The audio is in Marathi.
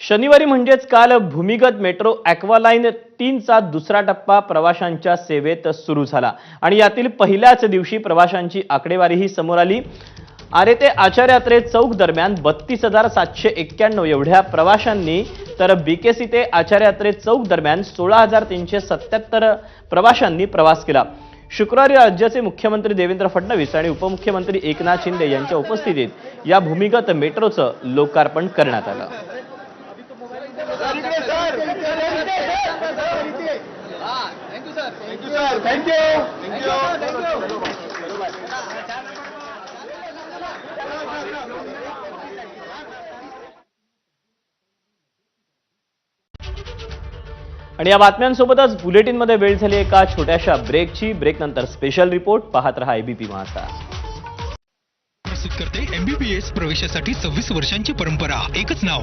शनिवारी म्हणजेच काल भूमिगत मेट्रो ॲक्वालाईन तीनचा दुसरा टप्पा प्रवाशांच्या सेवेत सुरू झाला. आणि यातील पहिल्याच दिवशी प्रवाशांची आकडेवारीही समोर आली. आरे ते आचार्यात्रे चौक दरम्यान बत्तीस हजार सातशे एक्क्याण्णव एवढ्या प्रवाशांनी तर बीकेसी ते आचार्यात्रे चौक दरम्यान सोळा हजार तीनशे सत्याहत्तर प्रवाशांनी प्रवास केला. शुक्रवारी राज्याचे मुख्यमंत्री देवेंद्र फडणवीस आणि उपमुख्यमंत्री एकनाथ शिंदे यांच्या उपस्थितीत या भूमिगत मेट्रोचं लोकार्पण करण्यात आलं. आणि या बातम्यांसोबतच बुलेटिनमध्ये वेळ झाली एका छोट्याशा ब्रेकची. ब्रेक नंतर स्पेशल रिपोर्ट पाहत रहा एबीपी माझा प्रस्तुत करते एमबीबीएस प्रवेशासाठी सव्वीस वर्षांची परंपरा. एकच नाव.